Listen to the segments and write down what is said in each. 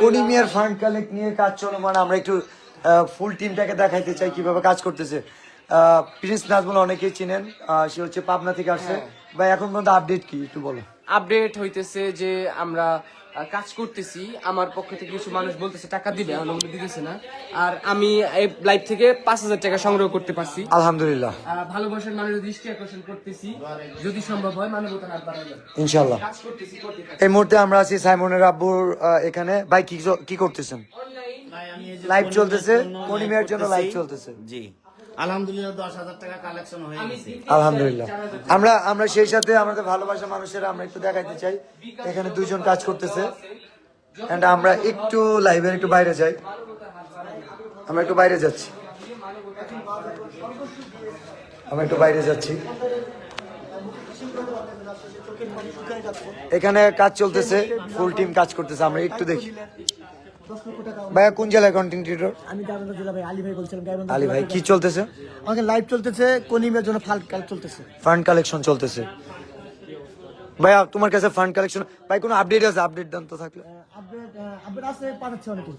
কনিমিয়ার fund collect নিয়ে কাজ চলমান আমরা একটু ফুল টিমটাকে দেখাইতে চাই কীভাবে কাজ করতেছে। আহ, প্রিন্স নাজমুল অনেকেই চিনেন আহ, সে হচ্ছে পাবনা থেকে আসছে। ভাই এখন পর্যন্ত আপডেট কি? একটু বলো। আপডেট হইতেছে যে আমরা কাজ করতেছি। আমার পক্ষ থেকে কিছু মানুষ বলতেছে টাকা দিবে? এখন ওগুলো দিতেছে না। আর আমি এই লাইভ থেকে পাঁচ হাজার টাকা সংগ্রহ করতে পারছি। আলহামদুলিল্লাহ। ভালোবাসার মানুষের দৃষ্টি আকর্ষণ করতেছি। যদি সম্ভব হয় মানবতার হাত বাড়াবেন ইনশাল্লাহ। এই মুহূর্তে আমরা আছি সাইমনের আব্বুর এখানে। ভাই কি কি করতেছেন? লাইভ চলতেছে? কনিমিয়ার জন্য লাইভ চলতেছে? জি। আলহামদুলিল্লাহ দশ হাজার টাকা কালেকশন হয়ে আলহামদুলিল্লাহ। আমরা আমরা সেই সাথে আমাদের ভালোবাসা মানুষেরা আমরা একটু দেখাইতে চাই। এখানে দুইজন কাজ করতেছে। এন্ড আমরা একটু লাইভের একটু বাইরে যাই। আমরা একটু বাইরে যাচ্ছি। আমরা একটু বাইরে যাচ্ছি। এখানে কাজ চলতেছে। ফুল টিম কাজ করতেছে। আমরা একটু দেখি। ভাইয়া কোন জেলায় কন্টেন্ট ক্রিয়েটর আমি গাইবান্ধা জেলা ভাই আলী ভাই বলছিলাম গাইবান্ধা আলী ভাই কি চলতেছে? আমাকে লাইভ চলতেছে কনিমের জন্য ফাল্ট কাল চলতেছে। ফান্ড কালেকশন চলতেছে। ভাইয়া তোমার কাছে ফান্ড কালেকশন ভাই কোনো আপডেট আছে? আপডেট দেন তো থাকলে। আপডেট আপডেট আছে পাঠাচ্ছে অনেকে।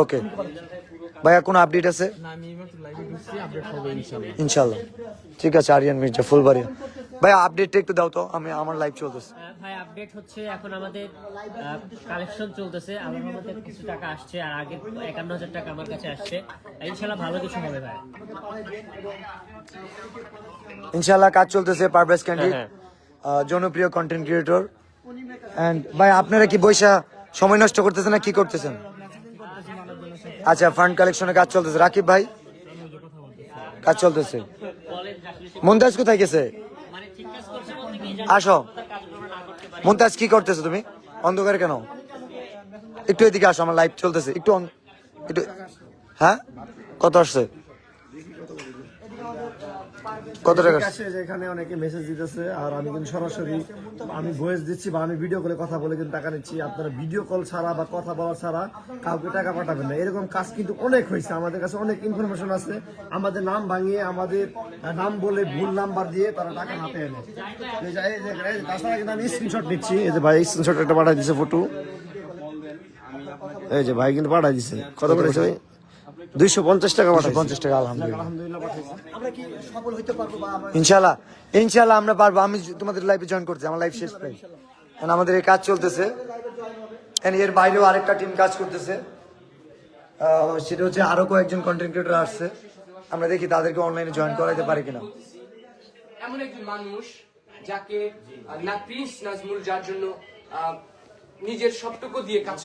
ওকে ভাইয়া কোনো আপডেট আছে? ইনশাল্লাহ ঠিক আছে আরিয়ান মির্জা ফুলবাড়িয়া। ভাইয়া আপডেটটা একটু দাও তো। আমি আমার লাইভ চলতেছে। ভাই আপডেট হচ্ছে এখন আমাদের কালেকশন চলতেছে। আমার আমাদের কিছু টাকা আসছে আর আগে একান্ন হাজার টাকা আমার কাছে আসছে। ইনশাল্লাহ ভালো কিছু হবে ভাই। ইনশাল্লাহ কাজ চলতেছে পারভেজ ক্যান্ডি হ্যাঁ। জনপ্রিয় কন্টেন্ট ক্রিয়েটর এন্ড ভাই আপনারা কি বৈশা সময় নষ্ট করতেছেন না কি করতেছেন? আচ্ছা ফান্ড কালেকশনে কাজ চলতেছে। রাকিব ভাই। কাজ চলতেছে। মন্তাজ কোথায় গেছে? আসো। মন্তাজ কি করতেছো তুমি? অন্ধকার কেন? একটু এদিকে আসো, আমার লাইফ চলতেছে। একটু একটু হ্যাঁ? কত আসছে? কত টাকা? আসছে? আসে যে এখানে অনেকে মেসেজ দিতেছে আর আমি কিন্তু সরাসরি আমি ভয়েস দিচ্ছি বা আমি ভিডিও কলে কথা বলে কিন্তু টাকা নিচ্ছি। আপনারা ভিডিও কল ছাড়া বা কথা বলা ছাড়া কাউকে টাকা পাঠাবেন না। এরকম কাজ কিন্তু অনেক হয়েছে। আমাদের কাছে অনেক ইনফরমেশন আছে। আমাদের নাম ভাঙিয়ে আমাদের নাম বলে ভুল নাম্বার দিয়ে তারা টাকা হাতে এনে তাছাড়া কিন্তু আমি স্ক্রিনশট নিচ্ছি। এই যে ভাই স্ক্রিনশট একটা পাঠাই দিছে ফটো এই যে ভাই কিন্তু পাঠাই দিছে। কত পাঠাইছে ভাই? দুইশো পঞ্চাশ টাকা পাঠাইছে। পঞ্চাশ টাকা আলহামদুলিল্লাহ। আলহামদুলিল্লাহ আমরা কি সফল হইতে পারব বা আমরা ইনশাল্লাহ ইনশাল্লাহ আমরা পারব। আমি তোমাদের লাইভে জয়েন করছি আমার লাইভ শেষ প্রায়। And আমাদের এই কাজ চলতেছে। এর বাইরেও আরেকটা টিম কাজ করতেছে। আহ, সেটা হচ্ছে আরও কয়েকজন কন্টেন্ট ক্রিয়েটর আসছে। আমরা দেখি তাদেরকে অনলাইনে জয়েন করাইতে পারি কিনা। এমন একজন মানুষ যাকে না প্রিন্স নাজমুল যার জন্য নিজের সবটুকু দিয়ে কাজ